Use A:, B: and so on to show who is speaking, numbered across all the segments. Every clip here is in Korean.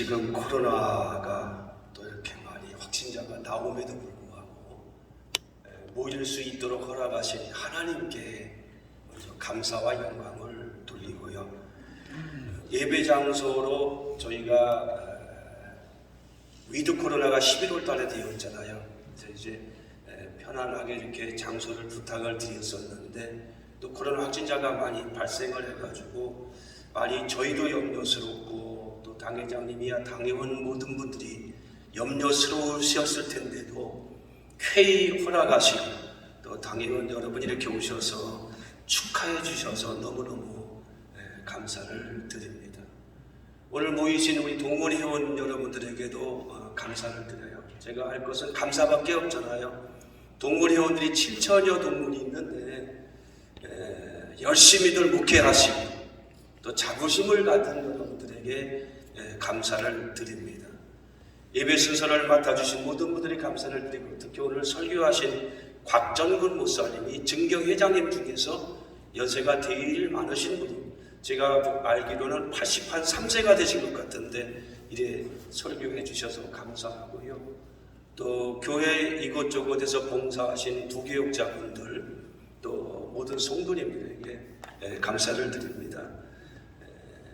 A: 지금 코로나가 또 이렇게 많이 확진자가 나옴에도 불구하고 에, 모일 수 있도록 허락하신 하나님께 먼저 감사와 영광을 돌리고요. 예배 장소로 저희가 에, 위드 코로나가 11월 달에 되었잖아요. 그래서 이제 에, 편안하게 이렇게 장소를 부탁을 드렸었는데 또 코로나 확진자가 많이 발생을 해가지고 많이 저희도 염려스럽고 또 당회장님이야 당회원 모든 분들이 염려스러우셨을 텐데도 쾌히 허락하시고 또 당회원 여러분 이렇게 오셔서 축하해 주셔서 너무너무 에, 감사를 드립니다. 오늘 모이신 우리 동원 회원 여러분들에게도 어, 감사를 드려요. 제가 할 것은 감사밖에 없잖아요. 동원 회원들이 7천여 동문이 있는데 에, 열심히들 목회하시고 또 자부심을 가진 여러분들에게 에, 감사를 드립니다. 예배 순서를 맡아주신 모든 분들이 감사를 드리고 특히 오늘 설교하신 곽전군 목사님이 증경회장님 중에서 연세가 제일 많으신 분입니다. 제가 알기로는 80한 3세가 되신 것 같은데 이래 설교해 주셔서 감사하고요. 또 교회 이곳저곳에서 봉사하신 부교육자분들 또 모든 성도님들에게 에, 감사를 드립니다.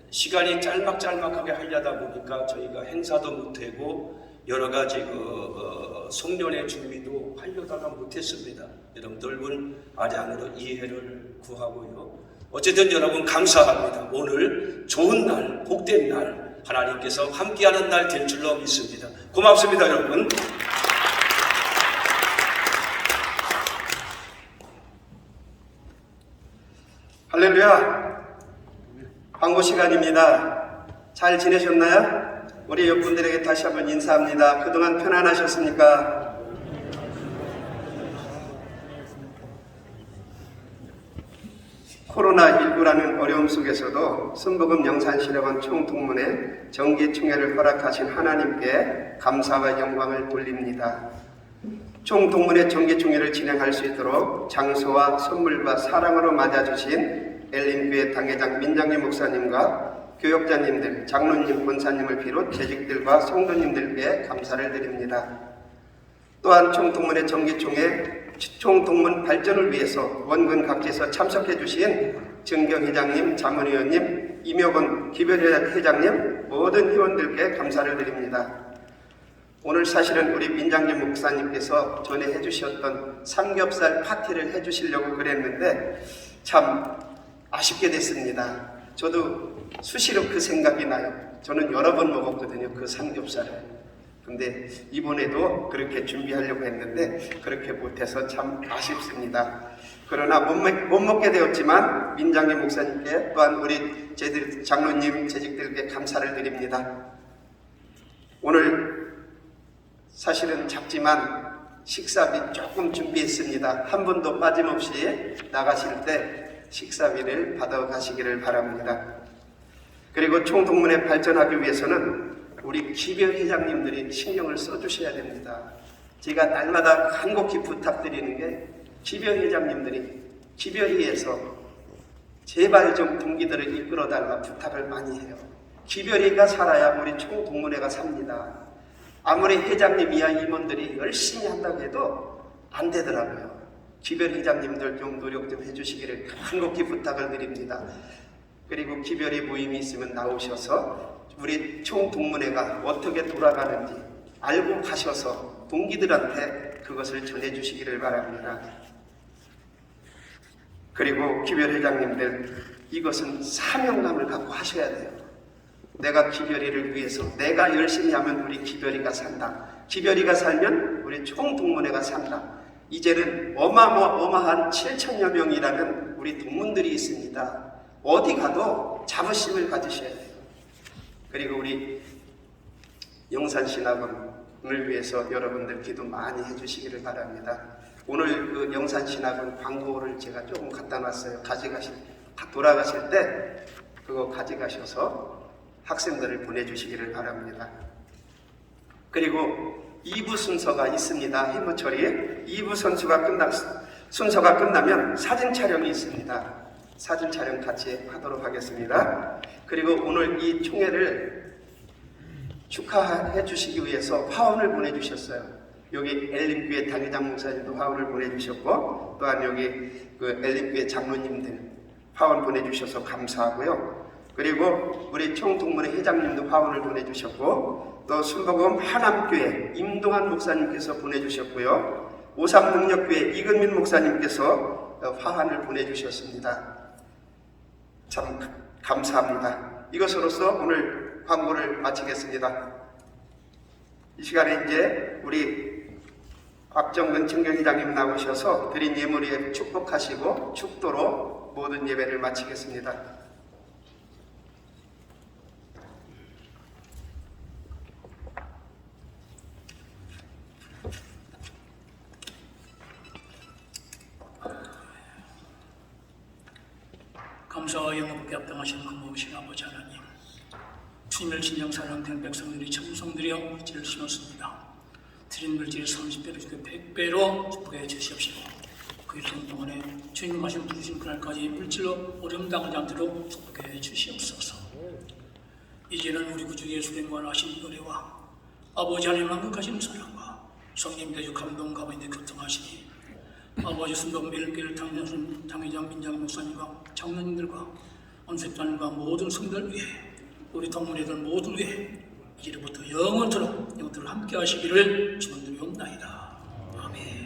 A: 에, 시간이 짤막짤막하게 하려다 보니까 저희가 행사도 못하고 여러 가지 그 어, 송년회 준비도 하려다가 못했습니다. 여러분 넓은 아량으로 이해를 구하고요. 어쨌든 여러분 감사합니다. 오늘 좋은 날, 복된 날, 하나님께서 함께하는 날 될 줄로 믿습니다. 고맙습니다, 여러분.
B: 할렐루야. 광고 시간입니다. 잘 지내셨나요? 우리 옆분들에게 다시 한번 인사합니다. 그동안 편안하셨습니까? 코로나19라는 어려움 속에서도 순복음 영산실험원 총동문회 정기총회를 허락하신 하나님께 감사와 영광을 돌립니다. 총동문회 정기총회를 진행할 수 있도록 장소와 선물과 사랑으로 맞아주신 엘린교회 당회장 민장기 목사님과 교역자님들, 장로님, 권사님을 비롯 재직들과 성도님들께 감사를 드립니다. 또한 총동문회 정기총회 총동문 발전을 위해서 원근 각지에서 참석해 주신 정경회장님, 자문위원님, 임효건 기별 회장님 모든 회원들께 감사를 드립니다. 오늘 사실은 우리 민장님 목사님께서 전에 해주셨던 삼겹살 파티를 해주시려고 그랬는데 참 아쉽게 됐습니다. 저도 수시로 그 생각이 나요. 저는 여러 번 먹었거든요. 그 삼겹살을. 근데 이번에도 그렇게 준비하려고 했는데 그렇게 못해서 참 아쉽습니다. 그러나 못, 먹, 못 먹게 되었지만 민장님 목사님께 또한 우리 제들 장로님 재직들께 감사를 드립니다. 오늘 사실은 작지만 식사비 조금 준비했습니다. 한 분도 빠짐없이 나가실 때 식사비를 받아가시기를 바랍니다. 그리고 총동문회 발전하기 위해서는 우리 기별 회장님들이 신경을 써주셔야 됩니다. 제가 날마다 간곡히 부탁드리는 게 기별 회장님들이 기별회에서 제발 좀 동기들을 이끌어달라 부탁을 많이 해요. 기별회가 살아야 우리 총동문회가 삽니다. 아무리 회장님이야 임원들이 열심히 한다고 해도 안 되더라고요. 기별 회장님들 좀 노력 좀 해주시기를 간곡히 부탁을 드립니다. 그리고 기별의 모임이 있으면 나오셔서 우리 총동문회가 어떻게 돌아가는지 알고 가셔서 동기들한테 그것을 전해주시기를 바랍니다. 그리고 기별 회장님들 이것은 사명감을 갖고 하셔야 돼요. 내가 기별이를 위해서 내가 열심히 하면 우리 기별이가 산다. 기별이가 살면 우리 총동문회가 산다. 이제는 어마어마한 7천여 명이라는 우리 동문들이 있습니다. 어디 가도 자부심을 가지셔야 돼요. 그리고 우리 영산신학원을 위해서 여러분들 기도 많이 해주시기를 바랍니다. 오늘 그 영산신학원 광고를 제가 조금 갖다 놨어요. 가져가실, 돌아가실 때 그거 가져가셔서 학생들을 보내주시기를 바랍니다. 그리고 2부 순서가 있습니다. 해무철이 2부 선수가 끝나, 순서가 끝나면 사진 촬영이 있습니다. 사진 촬영 같이 하도록 하겠습니다. 그리고 오늘 이 총회를 축하해 주시기 위해서 화원을 보내주셨어요. 여기 엘림교회 당회장 목사님도 화원을 보내주셨고 또한 여기 그 엘림교회 장로님들 화원 보내주셔서 감사하고요. 그리고 우리 총동문회 회장님도 화원을 보내주셨고 또 순복음 하남교회 임동환 목사님께서 보내주셨고요. 오삼능력교회 이근민 목사님께서 어, 화환을 보내주셨습니다. 참 감사합니다. 이것으로서 오늘 광고를 마치겠습니다. 이 시간에 이제 우리 곽정근 청경회장님 나오셔서 드린 예물에 축복하시고 축도로 모든 예배를 마치겠습니다.
C: 감사와 영업께 합당하신 근무하신 아버지 하나님 주님을 진정 사랑된 백성들이 청성들이여 이를 심었습니다. 드린 물질을 30배로 주고 100배로 축복해 주시옵시고 그 일정 동안에 주님 가신 부르신 그날까지 물질로 어려움 당하지 않도록 축복해 주시옵소서. 이제는 우리 구주 예수님과 하신 은혜와 아버지 하나님 만극하신 사랑과 성님 대주 감동 가운데 교통하시니 아버지 순동 일교를 당회장, 당회장 민장 목사님과 장로님들과 원색단과 모든 성들 위해 우리 동문회들 모든 위해 이제부터 영원토록 영원토록 함께 하시기를 주님들이 옵나이다. 아멘.